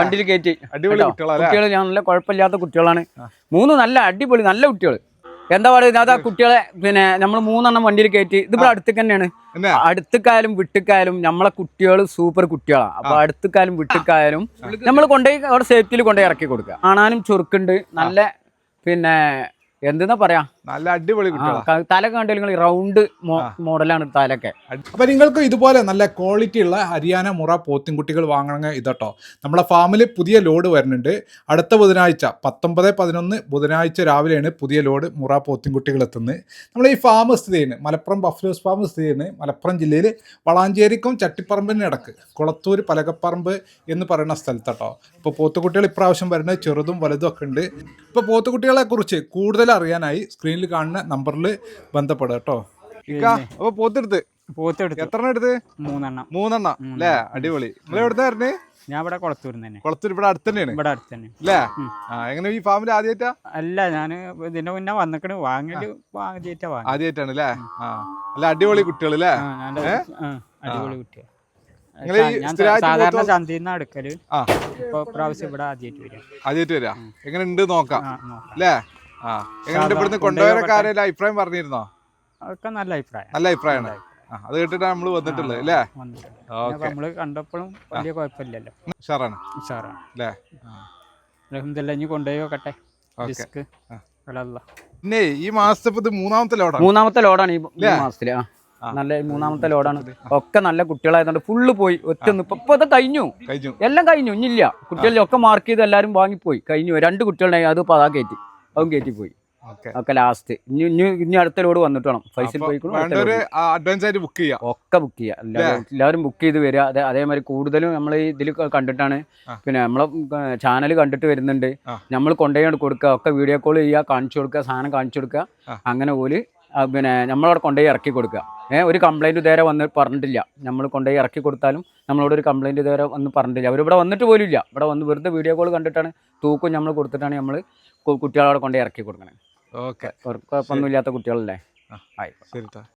വണ്ടിയിൽ കയറ്റി അടിപൊളി? കുട്ടികൾ നല്ല കുഴപ്പമില്ലാത്ത കുട്ടികളാണ്. മൂന്ന് നല്ല അടിപൊളി നല്ല കുട്ടികൾ എന്താ പറയുക ആ കുട്ടികളെ പിന്നെ നമ്മൾ മൂന്നെണ്ണം വണ്ടിയിൽ കയറ്റി ഇതിപ്പോ അടുത്തേക്ക് തന്നെയാണ്. അടുത്തേക്കായാലും വിട്ടുക്കായാലും നമ്മളെ കുട്ടികൾ സൂപ്പർ കുട്ടികളാണ് അപ്പൊ അടുത്തേക്കായാലും വിട്ടുക്കായാലും നമ്മൾ കൊണ്ടുപോയി അവിടെ സേഫ്റ്റിയിൽ കൊണ്ടുപോയി ഇറക്കി കൊടുക്കുക. കാണാനും ചുരുക്കുണ്ട് നല്ല പിന്നെ എന്തെന്നാ പറയാ? നല്ല അടിപൊളി തല കണ്ടില്ലെങ്കിൽ റൗണ്ട് മോഡലാണ് തലൊക്കെ അപ്പൊ നിങ്ങൾക്ക് ഇതുപോലെ നല്ല ക്വാളിറ്റി ഉള്ള ഹരിയാന മുറ പോത്തിൻകുട്ടികൾ വാങ്ങണമെങ്കിൽ ഇതട്ടോ. നമ്മളെ ഫാമിൽ പുതിയ ലോഡ് വരുന്നുണ്ട്. അടുത്ത ബുധനാഴ്ച പത്തൊമ്പത് പതിനൊന്ന് ബുധനാഴ്ച രാവിലെയാണ് പുതിയ ലോഡ് മുറ പോത്തിൻകുട്ടികൾ എത്തുന്നത്. നമ്മൾ ഈ ഫാം സ്ഥിതി ചെയ്യുന്നത് മലപ്പുറം ബഫ്ലോസ് ഫാം സ്ഥിതി ചെയ്യുന്നത് മലപ്പുറം ജില്ലയിൽ വളാഞ്ചേരിക്കും ചട്ടിപ്പറമ്പിന് ഇടയ്ക്ക്. കുളത്തൂർ പലകപ്പറമ്പ് എന്ന് പറയുന്ന സ്ഥലത്തട്ടോ. ഇപ്പോൾ പോത്തുകുട്ടികൾ ഇപ്രാവശ്യം വരുന്നത് ചെറുതും വലുതും ഒക്കെ ഉണ്ട്. ഇപ്പോൾ പോത്തുകുട്ടികളെ കുറിച്ച് കൂടുതൽ അറിയാനായി സ്ക്രീനിൽ കാണുന്ന നമ്പറിൽ ബന്ധപ്പെടുക കേട്ടോ. അപ്പൊ പോത്തെടുത്ത്. പോത്തെടുത്ത്. എത്ര എടുത്ത്? മൂന്നെണ്ണം. മൂന്നെണ്ണം. അല്ലേ അടിപൊളി. നിങ്ങൾ എവിടുന്ന വരുന്നത് ഞാൻ ഇവിടെ കുളത്തൂരിൽ തന്നെ. കുളത്തൂർ ഇവിടെ അടുത്ത് തന്നെയാണ് ഇവിടെ അടുത്ത് തന്നെ അല്ലേ ആ എങ്ങനെ ഈ ഫാമിൽ ആദ്യമായിട്ടാ അല്ല ഞാൻ ഇതിന്റെ മുന്നേ വന്നിക്കണ്. വാങ്ങൽ വാങ്ങിച്ചാ വാങ്ങി ആദ്യമായിട്ടാണ് അല്ലേ ആ. അല്ല അടിപൊളി കുട്ടികൾ അല്ലേ അടിപൊളി കുട്ടികൾ സാധാരണ ചന്തയിൽ നിന്ന് ആ. ഇപ്പൊ പ്രാവശ്യം ഇവിടെ ആദ്യമായിട്ട് വരാം. ആദ്യമായിട്ട് വരാം? എങ്ങനെ ഉണ്ട് നോക്കാം. അല്ലേ ആ. എങ്ങനെ ഇവിടുന്ന് കൊണ്ടുപോയവരൊക്കെ ആരെങ്കിലും അഭിപ്രായം പറഞ്ഞിരുന്നോ? അതൊക്കെ നല്ല അഭിപ്രായം. നല്ല അഭിപ്രായമാണ് അത് കേട്ടിട്ടാണ് നമ്മൾ വന്നിട്ടുള്ളത് അല്ലേ? നമ്മൾ കണ്ടപ്പോഴും വലിയ കുഴപ്പമില്ലല്ലോ. ഉഷാറാണ്. ഉഷാറാണ്. അല്ലേ? അലഹമില്ല ഇനി കൊണ്ടുപോയി നോക്കട്ടെ ഡിസ്ക് പിന്നെ ഈ മാസത്തെ ഇത് മൂന്നാമത്തെ ലോഡാണ്. മൂന്നാമത്തെ ലോഡാണ് ഈ? മാസത്തിൽ. നല്ല മൂന്നാമത്തെ ലോഡാണ്. ഒക്കെ നല്ല കുട്ടികളായതുകൊണ്ട് ഫുള്ള് പോയി ഒറ്റ ഇപ്പൊ ഇപ്പൊ ഇത് കഴിഞ്ഞു. എല്ലാം കഴിഞ്ഞു ഇനിയില്ല. കുട്ടികളിലൊക്കെ മാർക്ക് ചെയ്ത് എല്ലാരും വാങ്ങിപ്പോയി. കഴിഞ്ഞു. രണ്ട് കുട്ടികളുണ്ടായി അത് പതാ കയറ്റി അതും കയറ്റി പോയി ഓക്കെ. ഒക്കെ ലാസ്റ്റ് ഇനി ഇനി ഇനി അടുത്ത ലോഡ് വന്നിട്ട് വേണം ഫൈസൽ പോയിക്കോളും വേണ്ടവര് ലോഡ്. അഡ്വാൻസ് ആയിട്ട് ബുക്ക് ചെയ്യാം. ഒക്കെ ബുക്ക് ചെയ്യുക എല്ലാവരും എല്ലാവരും ബുക്ക് ചെയ്ത് വരിക. അതെ അതേമാതിരി കൂടുതലും നമ്മൾ ഇതിൽ കണ്ടിട്ടാണ്. ആ. പിന്നെ നമ്മളെ ചാനൽ കണ്ടിട്ട് വരുന്നുണ്ട്. ആ. നമ്മൾ കൊണ്ടുപോയി കൊടുക്കുക. ഒക്കെ വീഡിയോ കോൾ ചെയ്യുക കാണിച്ചു കൊടുക്കുക സാധനം കാണിച്ചു കൊടുക്കുക. ആ. അങ്ങനെ ഓൽ പിന്നെ നമ്മളവിടെ കൊണ്ടുപോയി ഇറക്കി കൊടുക്കുക. ഏഹ് ഒരു കംപ്ലൈന്റ് ഇതുവരെ വന്ന് പറഞ്ഞിട്ടില്ല. നമ്മൾ കൊണ്ടുപോയി ഇറക്കി കൊടുത്താലും നമ്മളോട് ഒരു കംപ്ലൈന്റ് ഇതുവരെ വന്ന് പറഞ്ഞിട്ടില്ല. അവരിവിടെ വന്നിട്ട് പോലും ഇല്ല. ഇവിടെ വന്ന് വെറുതെ വീഡിയോ കോൾ കണ്ടിട്ടാണ് തൂക്കും നമ്മൾ കൊടുത്തിട്ടാണ് നമ്മൾ കുട്ടികളവിടെ കൊണ്ടുപോയി ഇറക്കി കൊടുക്കണത് ഓക്കെ. കുഴപ്പമൊന്നുമില്ലാത്ത കുട്ടികളല്ലേ? ആയി ആയിക്കോട്ടെ.